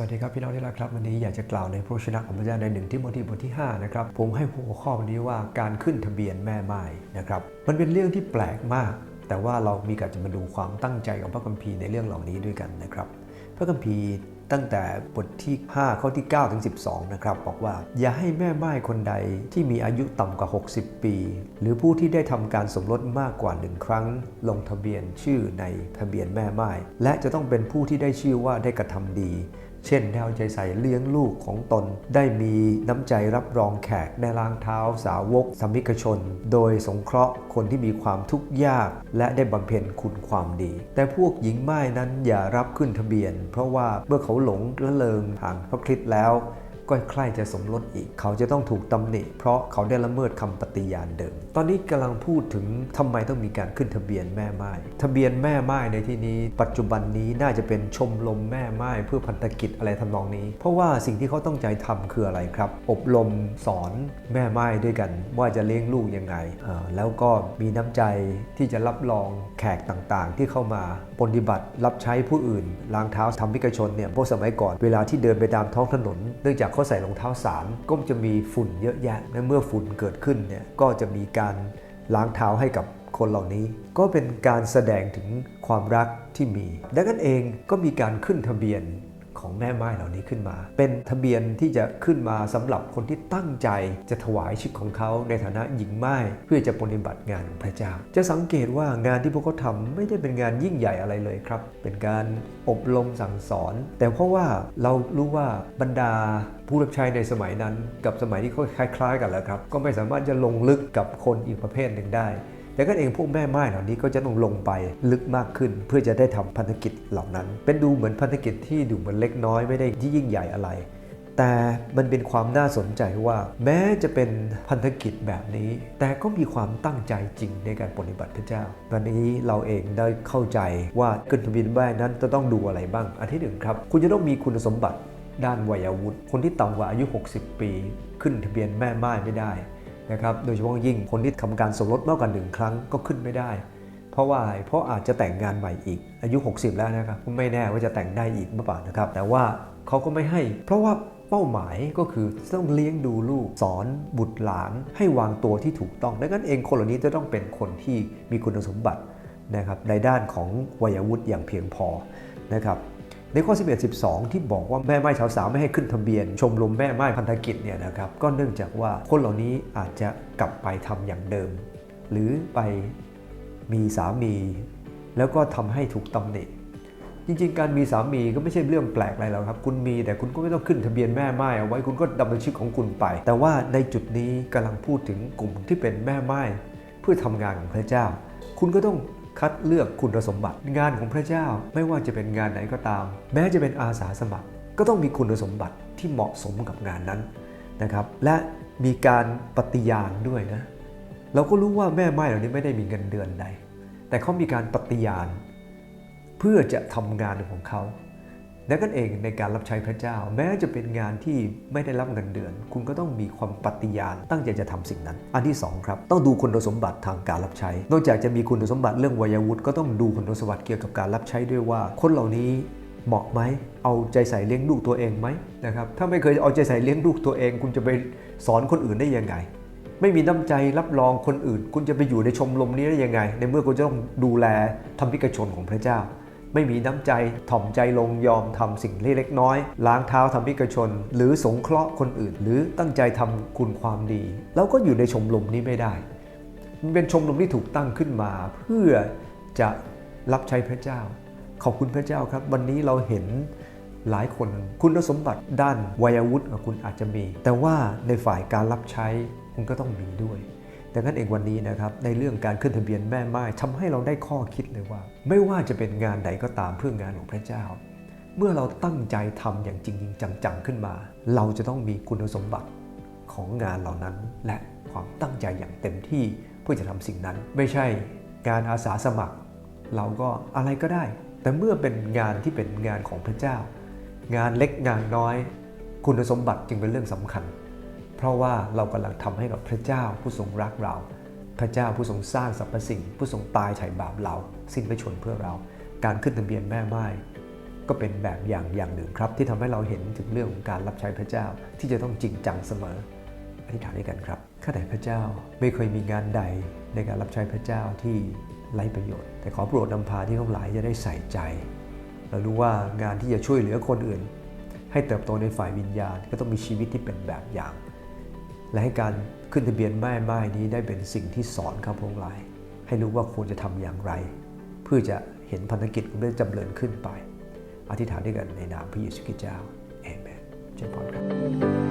สวัสดีครับพี่น้องที่รักครับวันนี้อยากจะกล่าวในพระชนะของพระเจ้าในหนึ่งที่โมธีบทที่5นะครับผมให้หัวข้อวันนี้ว่าการขึ้นทะเบียนแม่ไม้นะครับมันเป็นเรื่องที่แปลกมาก แต่ว่าเรามีการจะมาดูความตั้งใจของพระคัมภีร์ในเรื่องเหล่านี้ด้วยกันนะครับพระคัมภีร์ตั้งแต่บทที่ 5 ข้อที่ 9 ถึง 12 นะครับ บอกว่า อย่าให้แม่ไม้คนใดที่มีอายุต่ำกว่า 60 ปี หรือผู้ที่ได้ทำการสมรสมากกว่าหนึ่งครั้ง ลงทะเบียนชื่อในทะเบียนแม่ไม้และจะต้องเป็นผู้ที่ได้ชื่อว่าได้กระทำดี เช่นได้เอาใจใส่เลี้ยงลูกของตน ได้มีน้ำใจรับรองแขกได้ล้างเท้าสาวกสามิกชน โดยสงเคราะห์คนที่มีความทุกข์ยาก และได้บำเพ็ญคุณความดี แต่พวกหญิงไม้นั้นอย่ารับขึ้นทะเบียน เพราะว่าเมื่อเขาหลงละเลงห่างพระคริสต์แล้ว ก็ใคร่จะสมรสอีก เขาจะต้องถูกตำหนิ เพราะเขาได้ละเมิดคำปฏิญาณเดิม ตอนนี้กำลังพูดถึงทำไมต้องมีการขึ้นทะเบียนแม่ไม้ทะเบียนแม่ไม้ในที่นี้ ปัจจุบันนี้น่าจะเป็นชมรมแม่ไม้เพื่อพันธกิจอะไรทำนองนี้ เพราะว่าสิ่งที่เขาต้องใจทำคืออะไรครับ อบรมสอนแม่ไม้ด้วยกัน ว่าจะเลี้ยงลูกยังไง แล้วก็มีน้ำใจที่จะรับรองแขกต่างๆ ที่เข้ามา ปฏิบัติรับใช้ผู้อื่นล้างเท้าทำพิกชนเนี่ยพวกสมัยก่อนเวลาที่เดินไปตามท้องถนน เนื่องจากเขาใส่รองเท้าสารก็จะมีฝุ่นเยอะแยะและเมื่อฝุ่นเกิดขึ้นเนี่ยก็จะมีการล้างเท้าให้กับคนเหล่านี้ ก็เป็นการแสดงถึงความรักที่มี ดังนั้นเองก็มีการขึ้นทะเบียน ของแม่ไม้เหล่านี้ขึ้นมา เป็นทะเบียนที่จะขึ้นมาสำหรับคนที่ตั้งใจจะถวายชีวิตของเขาในฐานะหญิงไม้เพื่อจะปฏิบัติงานของพระเจ้า จะสังเกตว่างานที่พวกเขาทำไม่ได้เป็นงานยิ่งใหญ่อะไรเลยครับ เป็นการอบรมสั่งสอน แต่เพราะว่าเรารู้ว่าบรรดาผู้รับใช้ในสมัยนั้น กับสมัยที่เขาคล้าย ๆ กันแล้วครับ ก็ไม่สามารถจะลงลึกกับคนอีกประเภทหนึ่งได้ แต่ก็เองพวกแม่ไม้เหล่านี้ก็จะต้องลงไปลึกมากขึ้น เพื่อจะได้ทำพันธกิจเหล่านั้น เป็นดูเหมือนพันธกิจที่ดูเหมือนเล็กน้อยไม่ได้ที่ยิ่งใหญ่อะไร แต่มันเป็นความน่าสนใจว่า แม้จะเป็นพันธกิจแบบนี้ แต่ก็มีความตั้งใจจริงในการปฏิบัติพระเจ้าวันนี้เราเองได้เข้าใจว่าขึ้นทะเบียนแม่นั้นจะต้องดูอะไรบ้าง อันที่หนึ่งครับ คุณจะต้องมีคุณสมบัติด้านวัยวุฒิคนที่ต่ำกว่าอายุ 60 ปี ขึ้นทะเบียนแม่ไม้ไม่ได้ นะครับโดยเฉพาะยิ่งคนที่ทำการสมรสมากกว่าหนึ่งครั้งก็ขึ้นไม่ได้ เพราะว่าเพราะอาจจะแต่งงานใหม่อีกอายุ 60 แล้วนะครับไม่แน่ว่าจะแต่งได้อีกหรือเปล่านะครับ แต่ว่าเขาก็ไม่ให้ เพราะว่าเป้าหมายก็คือต้องเลี้ยงดูลูกสอนบุตรหลานให้วางตัวที่ถูกต้องดังนั้นเองคนเหล่านี้จะต้องเป็นคนที่มีคุณสมบัตินะครับในด้านของวัยวุฒิอย่างเพียงพอนะครับ ในข้อ 11 12 ที่บอกว่าแม่ไม้ชาวสาวไม่ให้ขึ้นทะเบียน ชมรมแม่ไม้พันธกิจเนี่ยนะครับก็เนื่องจากว่าคนเหล่านี้อาจจะกลับไปทำอย่างเดิม หรือไปมีสามี แล้วก็ทำให้ถูกตำหนิจริงๆ การมีสามีก็ไม่ใช่เรื่องแปลกอะไรหรอกครับ คุณมีแต่คุณก็ไม่ต้องขึ้นทะเบียนแม่ไม้เอาไว้คุณก็ดำเนินชีวิตของคุณไป แต่ว่าในจุดนี้กำลังพูดถึงกลุ่มที่เป็นแม่ไม้เพื่อทำงานของพระเจ้า คุณก็ต้อง คัดเลือกคุณสมบัติ งานของพระเจ้าไม่ว่าจะเป็นงานไหนก็ตาม แม้จะเป็นอาสาสมัคร ก็ต้องมีคุณสมบัติที่เหมาะสมกับงานนั้นนะครับ และมีการปฏิญาณด้วยนะ เราก็รู้ว่าแม่ไม้เหล่านี้ไม่ได้มีเงินเดือนใด แต่เขามีการปฏิญาณ เพื่อจะทำงานของเขา ดังนั้นเองในการรับใช้พระเจ้า แม้จะเป็นงานที่ไม่ได้รับเงินเดือน คุณก็ต้องมีความปฏิญาณ ตั้งใจจะทำสิ่งนั้น อันที่สองครับ ต้องดูคุณสมบัติทางการรับใช้ นอกจากจะมีคุณสมบัติเรื่องวัยวุฒิก็ต้องดูคุณสมบัติเกี่ยวกับการรับใช้ด้วยว่า คนเหล่านี้เหมาะไหม เอาใจใส่เลี้ยงลูกตัวเองไหมนะครับ ถ้าไม่เคยเอาใจใส่เลี้ยงลูกตัวเอง คุณจะไปสอนคนอื่นได้ยังไง ไม่มีน้ำใจรับรองคนอื่น คุณจะไปอยู่ในชมรมนี้ได้ยังไง ในเมื่อคุณจะต้องดูแลธรรมิกชนของพระเจ้า ไม่มีน้ำใจถ่อมใจลงยอมทำสิ่งเล็กน้อย ล้างเท้าทำพิกชน หรือสงเคราะห์คนอื่น หรือตั้งใจทำคุณความดี แล้วก็อยู่ในชมรมนี้ไม่ได้ มันเป็นชมรมที่ถูกตั้งขึ้นมา เพื่อจะรับใช้พระเจ้า ขอบคุณพระเจ้าครับ วันนี้เราเห็นหลายคนคุณสมบัติด้านวัยวุฒิของคุณอาจจะมี แต่ว่าในฝ่ายการรับใช้คุณก็ต้องมีด้วย ดังนั้นเองวันนี้นะครับในเรื่องการขึ้นทะเบียนแม่ไม้ทำให้เราได้ข้อคิดเลยว่า ไม่ว่าจะเป็นงานใดก็ตามเพื่องานของพระเจ้า เมื่อเราตั้งใจทำอย่างจริงจริงจังๆขึ้นมา เราจะต้องมีคุณสมบัติของงานเหล่านั้น และความตั้งใจอย่างเต็มที่เพื่อจะทำสิ่งนั้น ไม่ใช่การอาสาสมัคร เราก็อะไรก็ได้ แต่เมื่อเป็นงานที่เป็นงานของพระเจ้า งานเล็กงานน้อย คุณสมบัติจึงเป็นเรื่องสำคัญ เพราะว่าเรากำลังทำให้กับพระเจ้าผู้ทรงรักเรา พระเจ้าผู้ทรงสร้างสรรพสิ่ง ผู้ทรงตายไถ่บาปเรา สิ้นพระชนเพื่อเรา การขึ้นทะเบียนแม่ไม้ก็เป็นแบบอย่างอย่างหนึ่งครับ ที่ทำให้เราเห็นถึงเรื่องของการรับใช้พระเจ้าที่จะต้องจริงจังเสมออธิษฐานด้วยกันครับข้าแต่พระเจ้าไม่เคยมีงานใดในการรับใช้พระเจ้าที่ไร้ประโยชน์ แต่ขอโปรดนำพาที่ทั้งหลายจะได้ใส่ใจ เรารู้ว่างานที่จะช่วยเหลือคนอื่น ให้เติบโตในฝ่ายวิญญาณก็ต้องมีชีวิตที่เป็นแบบอย่าง และให้การขึ้นทะเบียนแม่ไม้นี้ได้เป็นสิ่งที่สอนข้าพวกหลาย ให้รู้ว่าควรจะทำอย่างไร เพื่อจะเห็นพันธกิจของได้จำเริญขึ้นไป อธิษฐานด้วยกันในนามพระเยซูคริสต์เจ้าเอเมนเช่นพรครับ